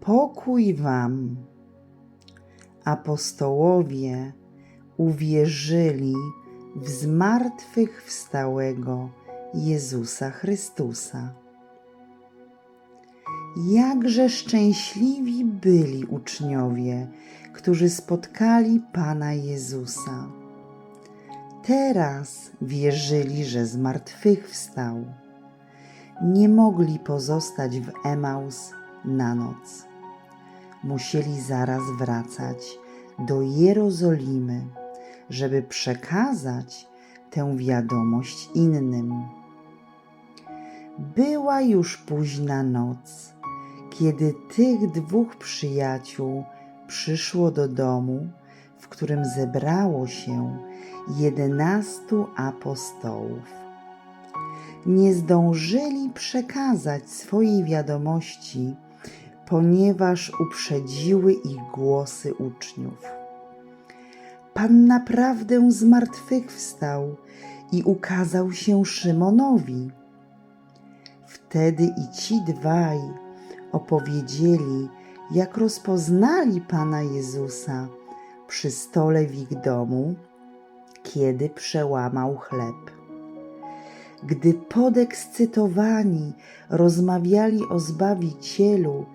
Pokój wam. Apostołowie uwierzyli w zmartwychwstałego Jezusa Chrystusa. Jakże szczęśliwi byli uczniowie, którzy spotkali Pana Jezusa. Teraz wierzyli, że zmartwychwstał. Nie mogli pozostać w Emaus na noc. Musieli zaraz wracać do Jerozolimy, żeby przekazać tę wiadomość innym. Była już późna noc, kiedy tych dwóch przyjaciół przyszło do domu, w którym zebrało się jedenastu apostołów. Nie zdążyli przekazać swojej wiadomości, ponieważ uprzedziły ich głosy uczniów. Pan naprawdę zmartwychwstał i ukazał się Szymonowi. Wtedy i ci dwaj opowiedzieli, jak rozpoznali Pana Jezusa przy stole w ich domu, kiedy przełamał chleb. Gdy podekscytowani rozmawiali o Zbawicielu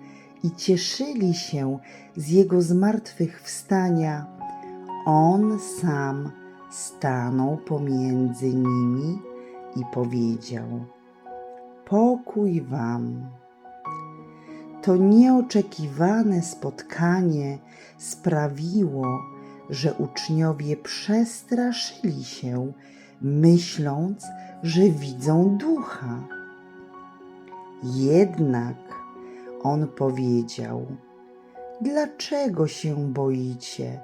i cieszyli się z Jego zmartwychwstania, On sam stanął pomiędzy nimi i powiedział: Pokój Wam. To nieoczekiwane spotkanie sprawiło, że uczniowie przestraszyli się, myśląc, że widzą ducha. Jednak on powiedział: Dlaczego się boicie?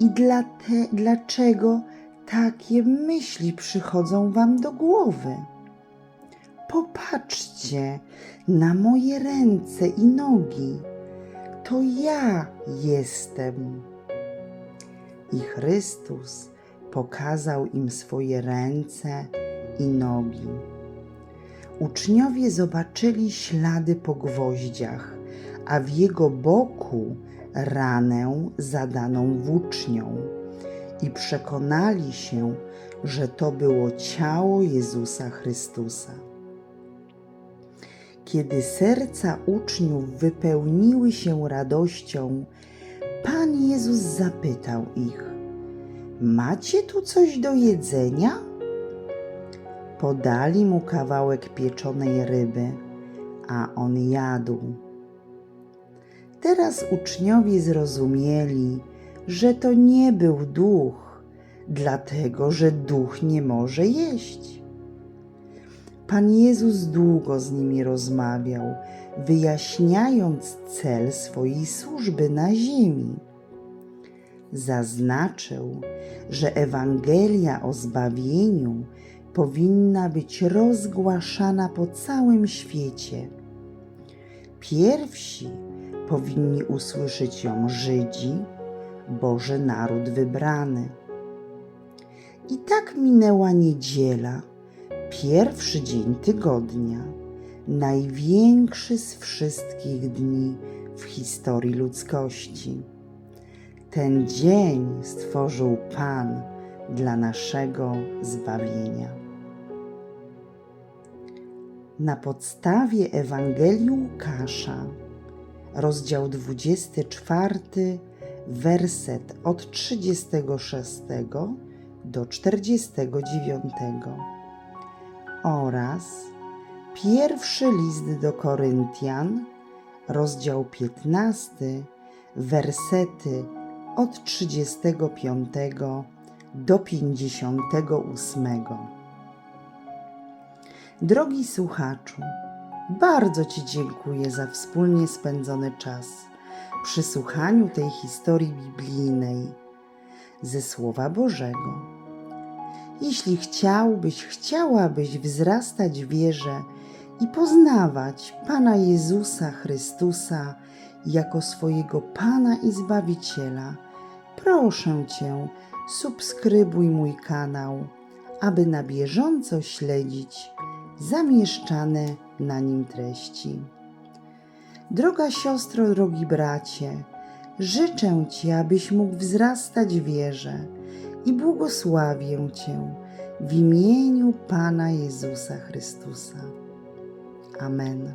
I dla te, dlaczego takie myśli przychodzą wam do głowy? Popatrzcie na moje ręce i nogi. To ja jestem. I Chrystus pokazał im swoje ręce i nogi. Uczniowie zobaczyli ślady po gwoździach, a w jego boku ranę zadaną włócznią i przekonali się, że to było ciało Jezusa Chrystusa. Kiedy serca uczniów wypełniły się radością, Pan Jezus zapytał ich: Macie tu coś do jedzenia? Podali mu kawałek pieczonej ryby, a on jadł. Teraz uczniowie zrozumieli, że to nie był duch, dlatego że duch nie może jeść. Pan Jezus długo z nimi rozmawiał, wyjaśniając cel swojej służby na ziemi. Zaznaczył, że Ewangelia o zbawieniu powinna być rozgłaszana po całym świecie. Pierwsi powinni usłyszeć ją Żydzi, Boży naród wybrany. I tak minęła niedziela, pierwszy dzień tygodnia, największy z wszystkich dni w historii ludzkości. Ten dzień stworzył Pan dla naszego zbawienia. Na podstawie Ewangelii Łukasza, rozdział 24, werset od 36 do 49 oraz pierwszy list do Koryntian, rozdział 15, wersety od 35 do 58. Drogi słuchaczu, bardzo Ci dziękuję za wspólnie spędzony czas przy słuchaniu tej historii biblijnej ze Słowa Bożego. Jeśli chciałbyś, chciałabyś wzrastać w wierze i poznawać Pana Jezusa Chrystusa jako swojego Pana i Zbawiciela, proszę Cię, subskrybuj mój kanał, aby na bieżąco śledzić zamieszczane na nim treści. Droga siostro, drogi bracie, życzę Ci, abyś mógł wzrastać w wierze i błogosławię Cię w imieniu Pana Jezusa Chrystusa. Amen.